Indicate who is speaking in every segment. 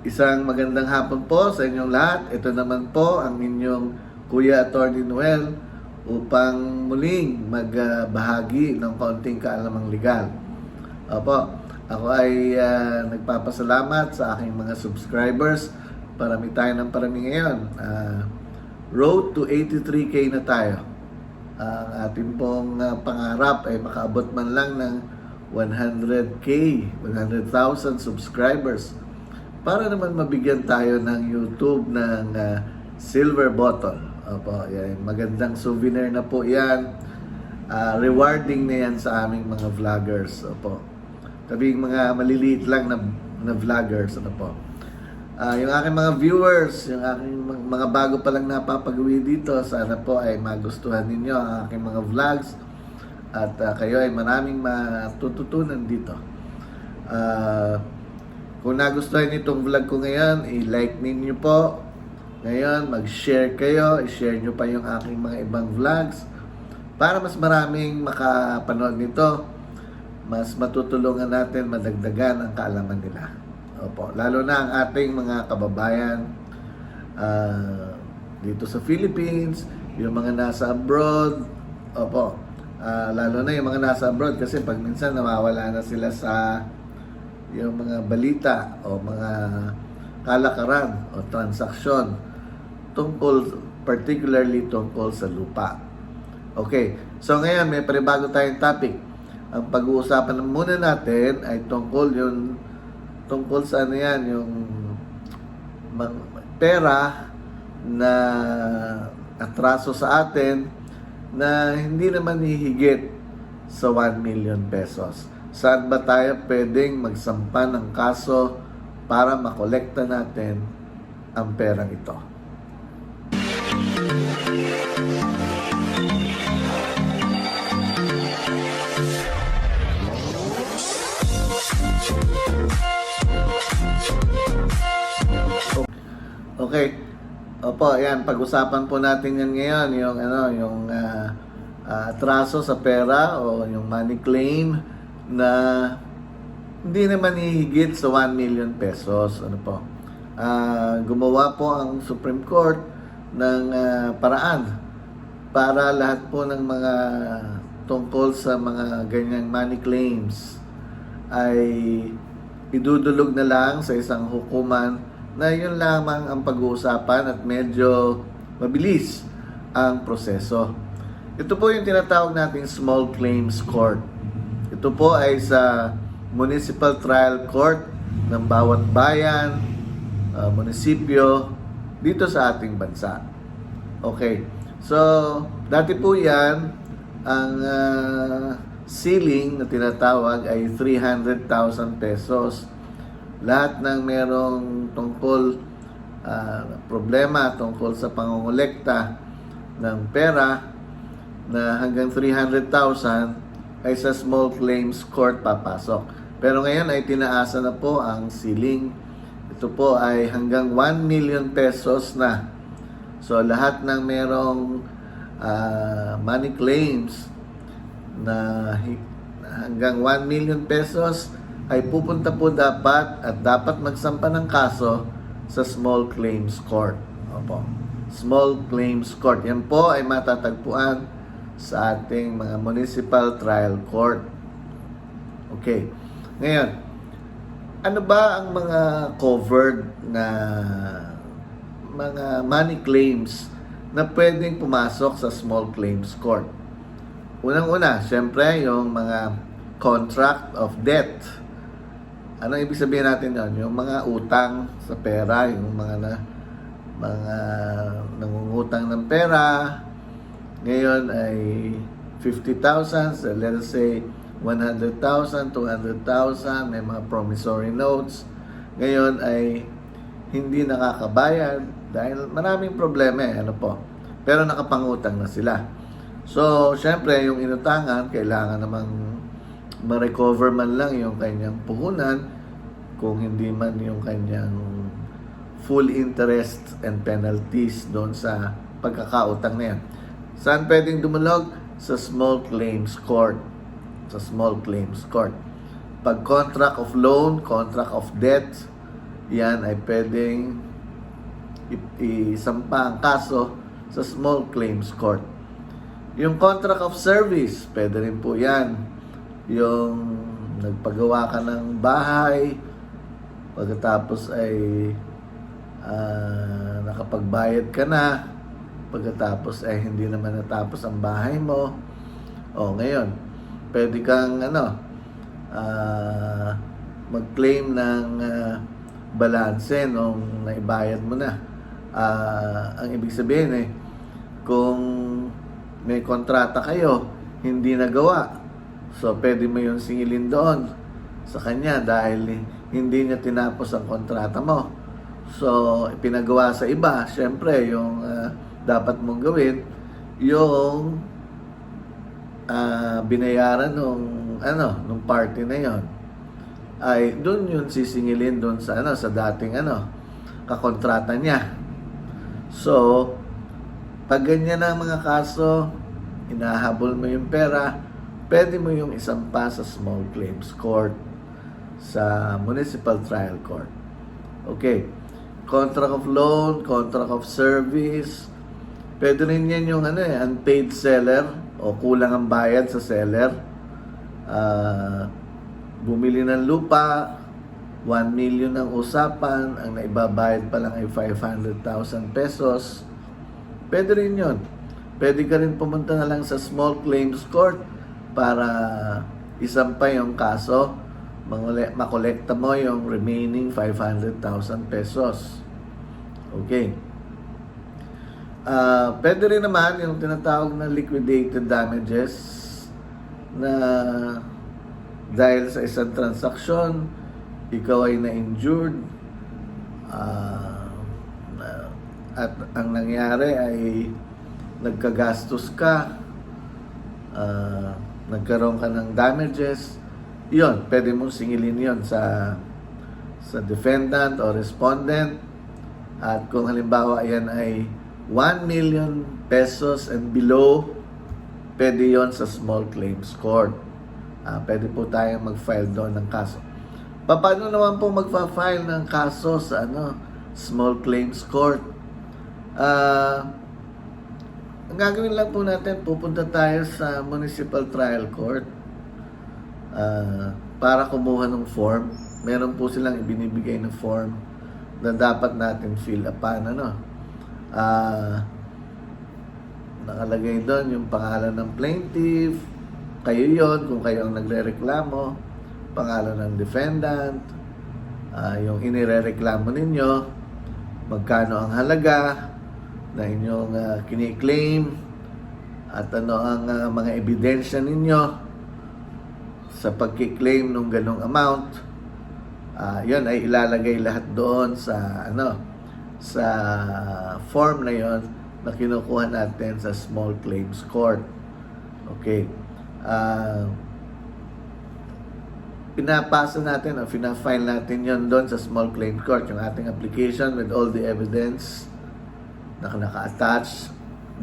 Speaker 1: Isang magandang hapon po sa inyong lahat. Ito naman po ang inyong Kuya Attorney Noel upang muling magbahagi ng kaunting kaalamang legal. Opo, ako ay ah, nagpapasalamat sa aking mga subscribers. Parami tayo ng parami ngayon. Ah, road to 83K na tayo. Ang ating pong ah, pangarap ay makaabot man lang ng 100K, 100,000 subscribers para naman mabigyan tayo ng YouTube ng ah, silver button. Opo, yan. Magandang souvenir na po yan. Ah, rewarding na yan sa aming mga vloggers. Opo. Tabing mga maliliit lang na, na vloggers. Ano po. Ah, yung aking mga viewers, yung aking mga, bago pa lang napapagawi dito, sana po ay magustuhan ninyo ang aking mga vlogs at ah, kayo ay maraming matututunan dito. Ah, kung nagustuhan itong vlog ko ngayon, i-like ninyo po. Ngayon, mag-share kayo, i-share nyo pa yung aking mga ibang vlogs para mas maraming makapanood nito. Mas matutulungan natin madagdagan ang kaalaman nila. Opo, lalo na ang ating mga kababayan ah, dito sa Philippines, yung mga nasa abroad. Opo, ah, lalo na yung mga nasa abroad kasi pag minsan nawawala na sila sa yung mga balita o mga kalakaran o transaksyon tungkol particularly tungkol sa lupa. Okay, so ngayon may panibago tayong topic. Ang pag-uusapan muna natin ay tungkol yung tungkol sa ano yan, yung pera na atraso sa atin na hindi naman hihigit sa 1 million pesos. Saan ba tayo pwedeng magsampa ng kaso para makolekta natin ang perang ito? Okay. Opo, ayan, pag-usapan po natin yan ngayon, yung ano, yung ah, ah, atraso sa pera o yung money claim na hindi naman hihigit sa 1 million pesos. Ano po? Ah, gumawa po ang Supreme Court ng ah, paraan para lahat po ng mga tungkol sa mga ganyang money claims ay idudulog na lang sa isang hukuman na yun lamang ang pag-uusapan at medyo mabilis ang proseso. Ito po yung tinatawag nating Small Claims Court. Ito po ay sa Municipal Trial Court ng bawat bayan, uh, munisipyo dito sa ating bansa. Okay. So, dati po yan, ang ah, ceiling na tinatawag ay 300,000 pesos. Lahat ng merong tungkol ah, problema tungkol sa pangongolekta ng pera na hanggang 300,000 ay sa small claims court papasok. Pero ngayon ay tinaasa na po ang ceiling. Ito po ay hanggang 1 million pesos na. So lahat ng merong ah, money claims na hanggang 1 million pesos ay pupunta po dapat at dapat magsampa ng kaso sa Small Claims Court. Opo. Small Claims Court. Yan po ay matatagpuan sa ating mga Municipal Trial Court. Okay. Ngayon, ano ba ang mga covered na mga money claims na pwedeng pumasok sa small claims court? Unang-una, syempre, yung mga contract of debt. Ano ibig sabihin natin yon? Yung mga utang sa pera, yung mga na, mga nangungutang ng pera, ngayon ay 50,000, so let say 100,000, 200,000, may mga promissory notes. Ngayon ay hindi nakakabayad dahil maraming problema eh, ano po. Pero nakapangutang na sila. So, syempre, yung inutangan, kailangan namang ma-recover man lang yung kanyang puhunan kung hindi man yung kanyang full interest and penalties doon sa pagkakautang na yan. Saan pwedeng dumulog? Sa small claims court. Sa small claims court. Pag contract of loan, contract of debt, yan ay pwedeng isampa ang kaso sa small claims court. Yung contract of service, pwede rin po yan. Yung nagpagawa ka ng bahay, pagkatapos ay ah, nakapagbayad ka na, pagkatapos ay hindi naman natapos ang bahay mo, o ngayon, pwede kang ano, ah, mag-claim ng ah, balanse nung naibayad mo na. Ah, ang ibig sabihin eh, kung may kontrata kayo, hindi nagawa, so pwede mo yung singilin doon sa kanya dahil hindi niya tinapos ang kontrata mo. So, pinagawa sa iba, syempre, yung ah, dapat mong gawin, yung ah, binayaran nung ano, nung party na yon ay doon yun sisingilin doon sa ano sa dating ano kakontrata niya. So, pag ganyan ang mga kaso, inahabol mo yung pera, pwede mo yung isampa sa small claims court sa municipal trial court. Okay. Contract of loan, contract of service, pwede rin yan yung ano eh, unpaid seller o kulang ang bayad sa seller. Ah, bumili ng lupa, 1 million ang usapan, ang naibabayad pa lang ay 500,000 pesos. Pwede rin yun. Pwede ka rin pumunta na lang sa small claims court para isampay yung kaso, makolekta mo yung remaining 500,000 pesos. Okay. Ah, pwede rin naman yung tinatawag na liquidated damages na dahil sa isang transaksyon, ikaw ay na-injured na- at ang nangyari ay nagkagastos ka, ah, nagkaroon ka ng damages, yon pwede mong singilin yon sa sa defendant o respondent. At kung halimbawa yan ay 1 million pesos and below, pwede yon sa small claims court. Ah, pwede po tayong mag-file doon ng kaso. Pa- Paano naman po magfa-file ng kaso sa ano, small claims court? Ah, ang gagawin lang po natin, pupunta tayo sa municipal trial court ah, para kumuha ng form. Meron po silang ibinibigay na form na dapat natin fill upon ano. Ah, nakalagay doon yung pangalan ng plaintiff, kayo yon kung kayo ang nagrereklamo, pangalan ng defendant, ah, yung inirereklamo ninyo, magkano ang halaga na inyong ah, kiniklaim, at ano ang ah, mga ebidensya ninyo sa pagkiklaim ng ganong amount. Ah, yun ay ilalagay lahat doon sa ano sa form na yon na kinukuha natin sa small claims court. Okay. Ah, pinapasa natin o fina-file natin yon doon sa small claims court yung ating application with all the evidence na naka-attach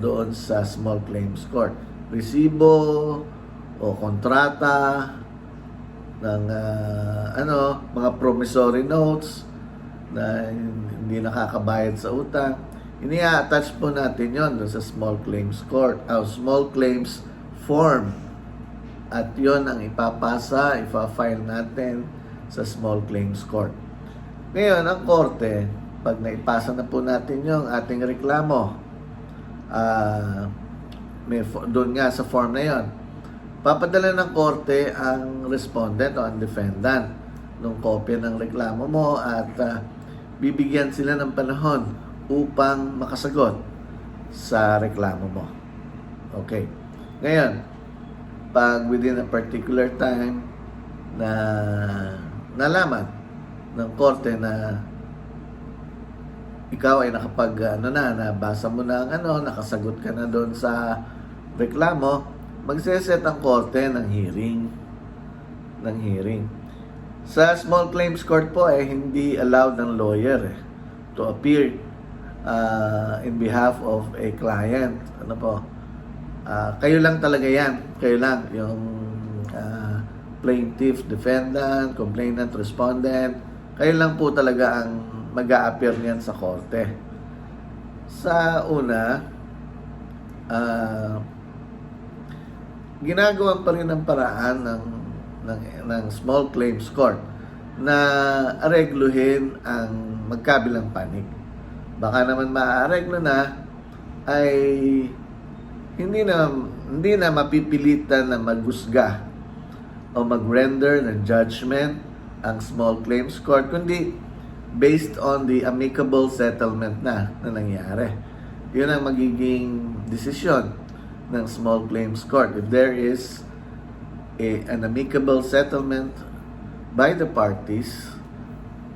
Speaker 1: doon sa small claims court. Resibo o kontrata ng ah, ano, mga promissory notes na hindi nakakabayad sa utang. Ini-attach po natin yon sa small claims court, o small claims form. At yon ang ipapasa, ipa-file natin sa small claims court. Ngayon, ang korte, pag naipasa na po natin yung ating reklamo, ah may fo- doon nga sa form na yon, papadala ng korte ang respondent o ang defendant ng kopya ng reklamo mo at ah, bibigyan sila ng panahon upang makasagot sa reklamo mo. Okay. Ngayon, pag within a particular time na nalaman ng korte na ikaw ay nakapag ano na nabasa mo na ang ano nakasagot ka na doon sa reklamo magseset ang korte ng hearing ng hearing sa small claims court po eh hindi allowed ng lawyer eh, to appear uh, in behalf of a client. Ano po? Ah, kayo lang talaga yan. Kayo lang. Yung ah, plaintiff defendant complainant respondent. Kayo lang po talaga ang mag appear niyan sa korte. Sa una, ah, ginagawa pa rin ang paraan ng, ng, ng small claims court na aregluhin ang magkabilang panig. Baka naman maaareglo na ay hindi na hindi na mapipilitan na magusga o mag-render ng judgment ang small claims court kundi based on the amicable settlement na na nangyari. Yun ang magiging desisyon ng small claims court. If there is a, an amicable settlement by the parties,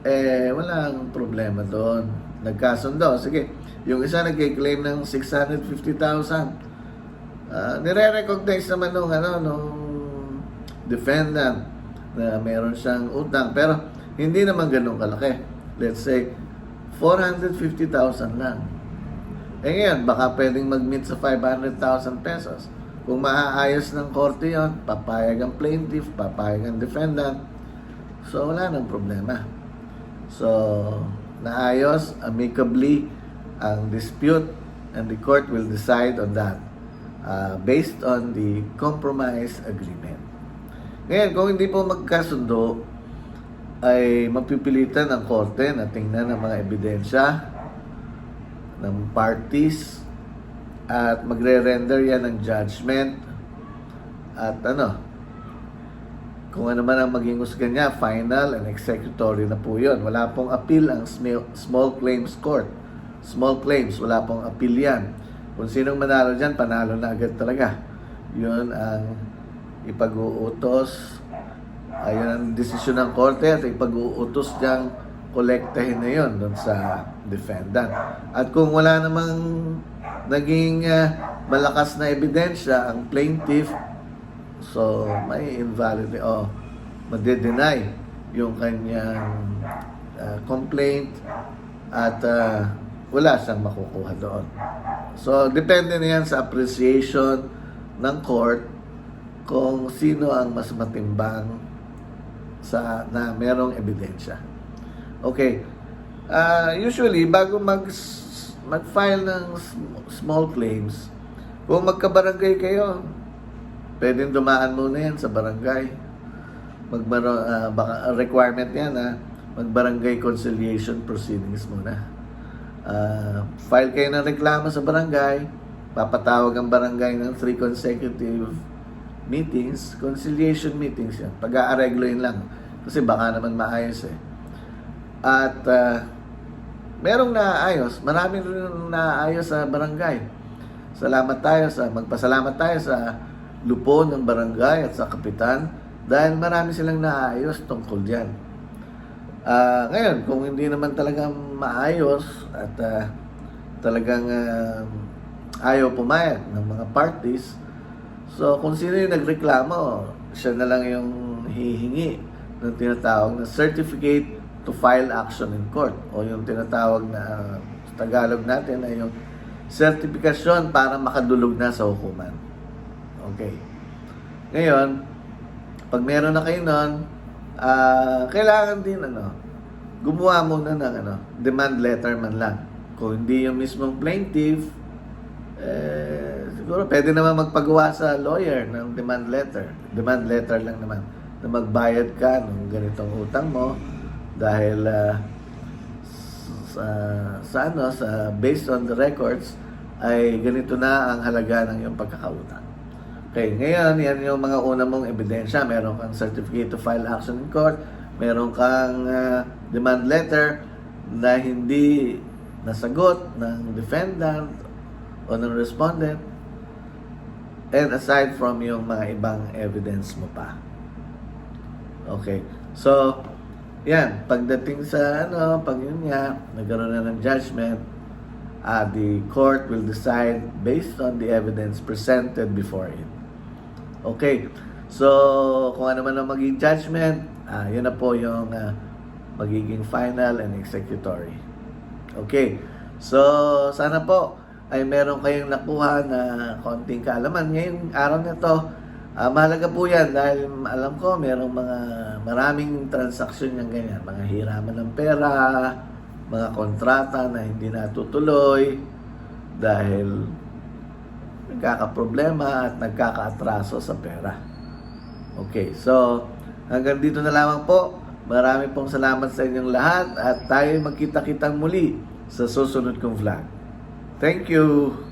Speaker 1: eh, walang problema doon. Nagkasundo. Sige, yung isa nagkiklaim ng 650,000. Uh, nire-recognize naman nung, ano, nung defendant na meron siyang utang. Pero, hindi naman ganun kalaki. Let's say, 450,000 lang. Eh ngayon, baka pwedeng mag-meet sa 500,000 pesos. Kung maaayos ng korte yon, papayag ang plaintiff, papayag ang defendant. So, wala nang problema. So, naayos amicably ang dispute and the court will decide on that uh, based on the compromise agreement. Ngayon, kung hindi po magkasundo, ay mapipilitan ng korte na tingnan ang mga ebidensya ng parties at magre-render yan ng judgment at ano, kung ano man ang maging husga niya, final and executory na po yun. Wala pong appeal ang small claims court. Small claims, wala pong appeal yan. Kung sinong manalo dyan, panalo na agad talaga. Yun ang ipag-uutos. Ayun ang desisyon ng korte at ipag-uutos niyang kolektahin na yun doon sa defendant. At kung wala namang naging ah, malakas na ebidensya ang plaintiff, so may invalid o made-deny yung kanyang ah, complaint at ah, wala siyang makukuha doon. So, depende na yan sa appreciation ng court kung sino ang mas matimbang sa na merong ebidensya. Okay. Ah, usually bago mag mag-file ng sm- small claims, kung magkabarangay kayo, pwedeng dumaan muna yan sa barangay. Magbaro, ah, baka requirement yan na magbarangay conciliation proceedings muna. Ah, file kayo ng reklamo sa barangay, papatawag ang barangay ng three consecutive meetings, conciliation meetings yan. Pag-aaregloin lang. Kasi baka naman maayos eh. At ah, merong naayos, marami rin naayos sa barangay. Salamat tayo sa, magpasalamat tayo sa lupo ng barangay at sa kapitan dahil marami silang naayos tungkol dyan. Ah, ngayon, kung hindi naman talagang maayos at ah, talagang ah, ayaw pumayag ng mga parties, so kung sino yung nagreklamo, siya na lang yung hihingi ng tinatawag na certificate to file action in court o yung tinatawag na sa Tagalog natin ay yung sertifikasyon para makadulog na sa hukuman. Okay. Ngayon, pag meron na kayo nun, ah, kailangan din ano, gumawa muna ng ano, demand letter man lang. Kung hindi yung mismong plaintiff, eh, siguro pwede naman magpagawa sa lawyer ng demand letter. Demand letter lang naman na magbayad ka ng ganitong utang mo dahil ah, sa, sa ano sa based on the records ay ganito na ang halaga ng iyong pagkakautang. Okay, ngayon yan yung mga una mong ebidensya. Meron kang certificate to file action in court, meron kang ah, demand letter na hindi nasagot ng defendant o ng respondent and aside from yung mga ibang evidence mo pa. Okay. So, yan, pagdating sa ano, pag yun nga, nagkaroon na ng judgment, ah, the court will decide based on the evidence presented before it. Okay. So, kung ano man ang maging judgment, ah, yun na po yung ah, magiging final and executory. Okay. So, sana po ay meron kayong nakuha na konting kaalaman. Ngayong araw na to, Ah, mahalaga po yan dahil alam ko merong mga maraming transaksyon yung ganyan. Mga hiraman ng pera, mga kontrata na hindi natutuloy dahil nagkakaproblema at nagkakaatraso sa pera. Okay, so hanggang dito na lamang po. Marami pong salamat sa inyong lahat at tayo magkita-kitang muli sa susunod kong vlog. Thank you!